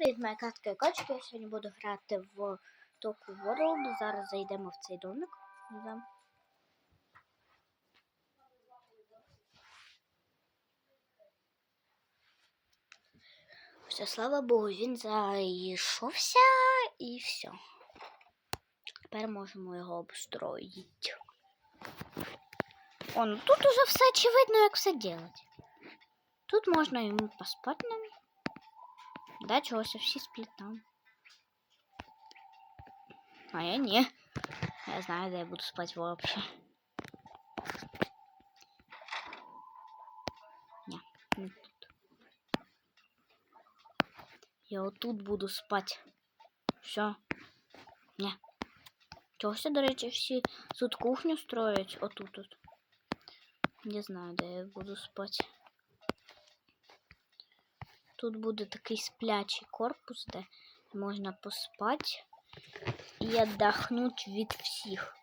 Привіт, моя катка і качка. Я сьогодні буду грати в Току World. Зараз зайдемо в цей домик. Все, слава Богу, він зайшовся і все. Тепер можемо його обстроїти. О, ну тут уже все очевидно, як все делать. Тут можна йому поспати нам. Да, чогось всі сплять там. А я не. Я знаю, де я буду спать вообще. Не, не тут. Я вот тут буду спать. Все. Не. Чогось, до речі, всі тут кухню строять. Отут тут. Не знаю, де я буду спать. Тут буде такий сплячий корпус, де можна поспати і віддохнути від всіх.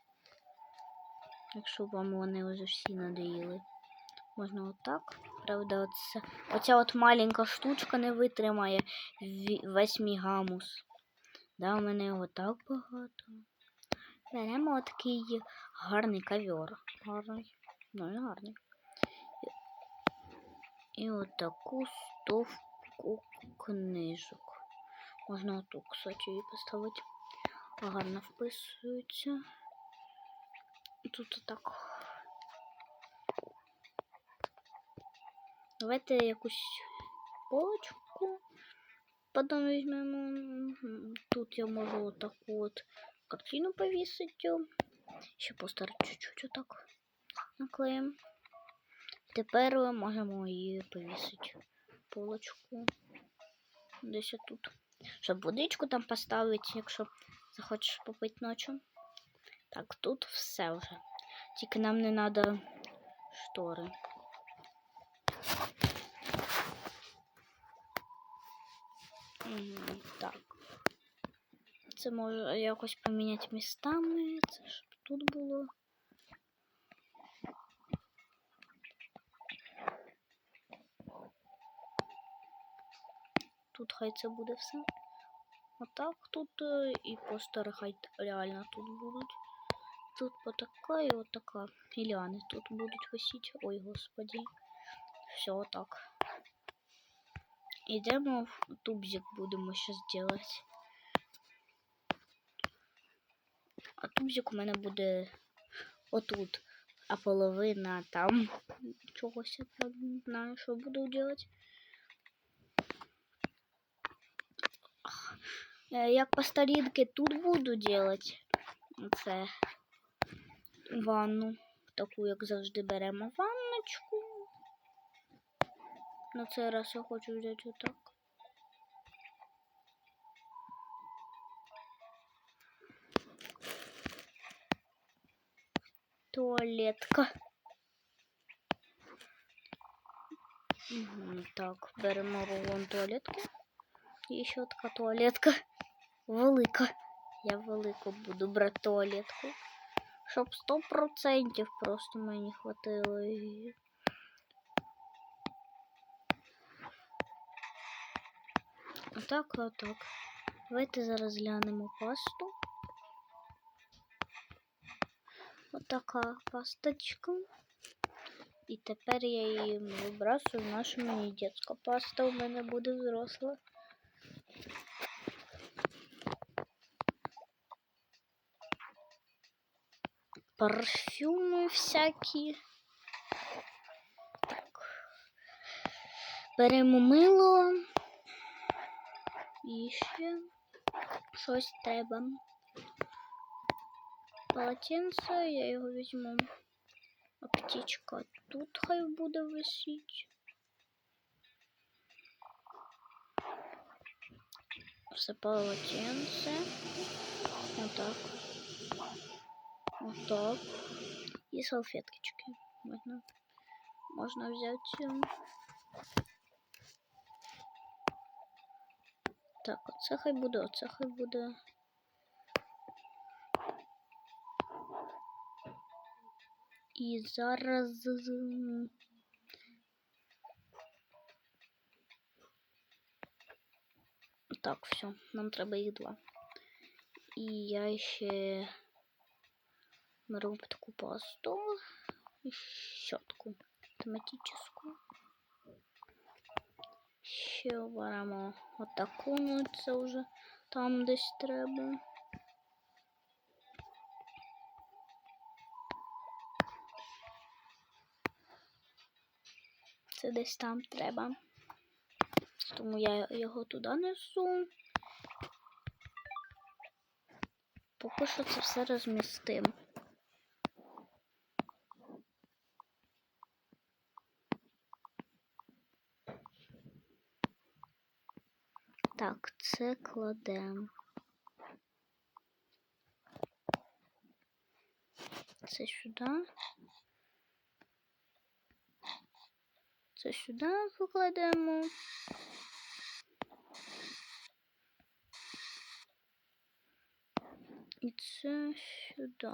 Якщо вам вони вже всі надоїли. Можна отак. Правда, оце, оця от маленька штучка не витримає весь мій гамус. Да, у мене його так багато. Беремо такий гарний ковер. Гарний. Ну і гарний. І отаку стовку книжок. Можна оту, кстати, її поставити. Гарно вписується. Тут отак. Давайте якусь полочку. Потім візьмемо. Тут я можу отаку от картину повісити. Ще постарати чуть-чуть отак наклеїмо. Тепер можемо її повісити полочку десь тут. Щоб водичку там поставити, якщо захочеш попити ночі. Так, тут все вже. Тільки нам не треба штори. Так. Це може якось поміняти містами. Це щоб тут було. Тут хай це буде все. Отак тут е, і постери хай реально тут будуть. Тут отака і отака. І ліани тут будуть висіти. Ой, господі. Все отак. Ідемо в тубзик будемо зараз делать. А тубзик у мене буде отут. А половина там чогось я не знаю, що буду делать. Як по старінки тут буду делать. Це ванну. Таку, як завжди, беремо ванночку. На цей раз я хочу взяти отак. Туалетка. Мгм, Так, беремо рулон туалетки. І ще така туалетка. Велика. Я велику буду брати туалетку. Щоб 100% просто мені хватило її. Отак, отак. Давайте зараз глянемо пасту. Отака пасточка. І тепер я її вибрасую в нашу мені дитяча паста у мене буде взросла. Парфюми всякі. Так. Беремо мило. І ще щось треба. Полотенце, я його візьму. А птичка тут хай буде висіть. Все полотенце. Отак. Вот так. И салфеточки. Можно, можно взять. ем. Так, оце хай буде, оце хай буде. І зараз. м, Так, все, нам треба їх два. І я ще беру таку пасту і щотку тематичну. Ще беремо отаку, ну це вже там десь треба. Це десь там треба. Тому я його туди несу. Поки що це все розмістимо. Так, це кладемо. Це сюди. Це сюди покладемо. І це сюди.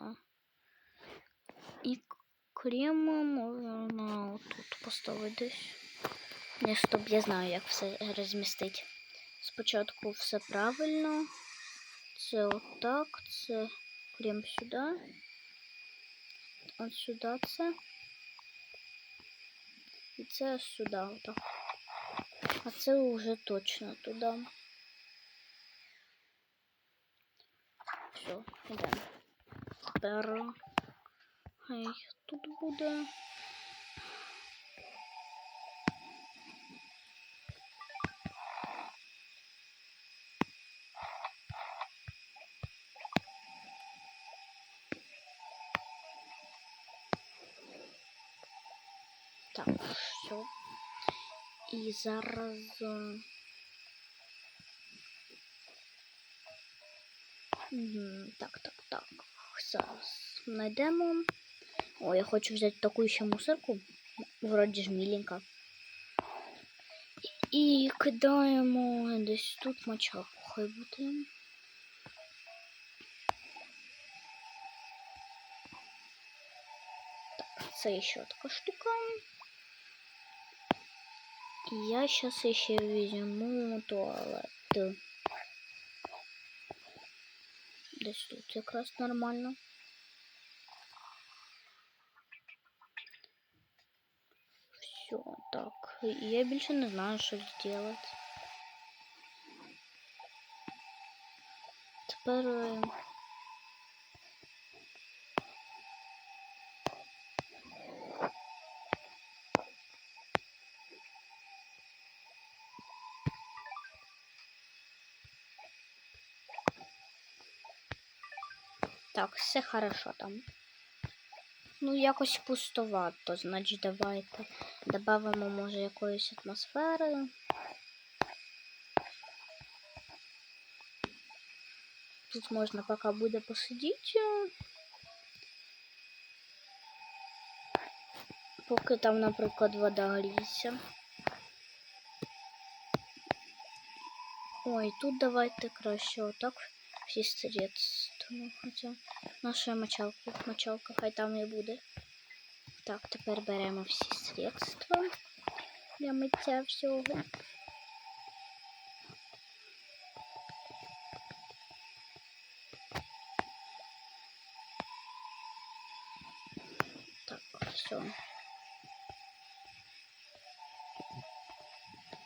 І крема можна тут поставити десь. Не щоб я знаю, як все розмістити. Спочатку все правильно. Це отак, це крем сюди. От сюди це. І це сюди отак. А це вже точно туди. Все, йдемо. Тепер хай тут буде. Так, все. І зараз. Так, так, так. Зараз знайдемо. О, я хочу взяти таку ще мусорку. Вроді ж міленька. І кидаємо десь тут мочалку. Хай буде. Так, це ще така штука. І я зараз ще візьму туалет. Десь тут якраз нормально. Все, так. Я більше не знаю, що зробити. Тепер. Так, все хорошо там. Ну, якось пустовато, значить давайте додамо, може, якоїсь атмосфери. Тут можна поки буде посидіти. Поки там, наприклад, вода гріється. Ой, тут давайте краще отак всі средства. Хоча наша мочалка, мочалка хай там і буде. Так, тепер беремо всі средства для миття всього. Так, все.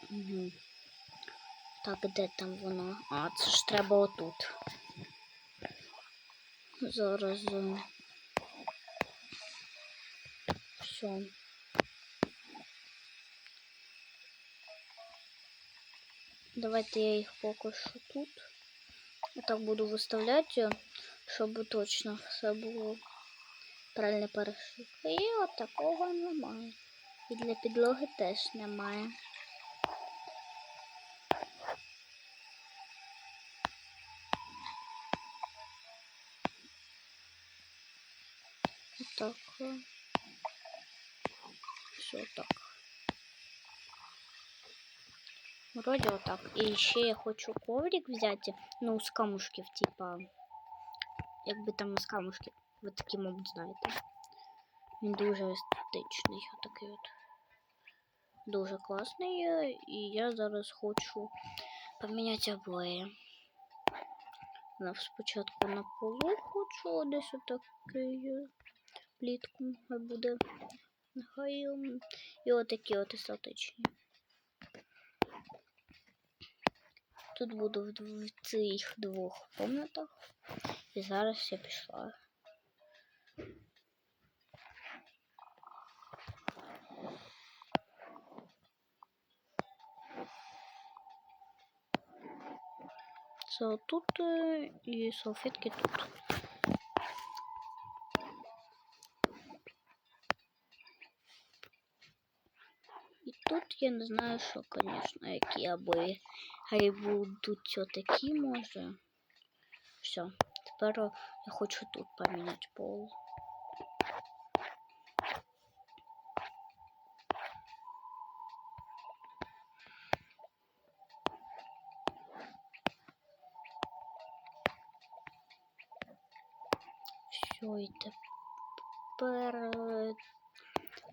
Угу. Так, де там воно? А, це ж треба отут. Зараз. е, Все. Давайте я їх поки що тут. Отак буду виставляти, щоб точно все було правильно перешивка. І от такого немає. І для підлоги теж немає. Так. Все так. Вроде вот так. І ще я хочу коврик взяти, ну, з камушків, типа. Якби там з камушків. Ви такі, мабуть, знаєте. Він дуже естетичний. Отакий от. Дуже класний. є, І я зараз хочу поміняти обоє. Ну, спочатку на полу хочу десь отакий е, Плітку. Буде. Нехай ем, і отакі от остаточні. Тут буду в, цих двох комнатах. І зараз я пішла. Це тут е, і салфетки тут. тут я не знаю, що, звісно, які аби хай будуть отакі, може. Все, тепер я хочу тут поміняти пол. Все, і тепер е,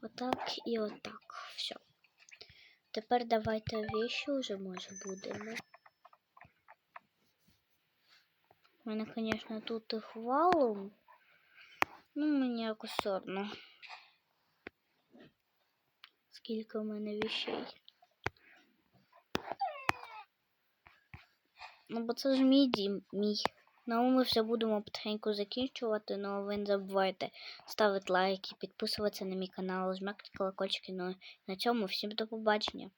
отак і отак. Все. Тепер давайте вещи вже може будемо. У мене, звісно, тут їх валом. Ну, мені якось сорно. Скільки у мене вещей. Ну, бо це ж мій дім, мій. Ну, ми все будемо потихеньку закінчувати, але ви не забувайте ставити лайки, підписуватися на мій канал, жмакати колокольчики. Ну, на цьому всім до побачення.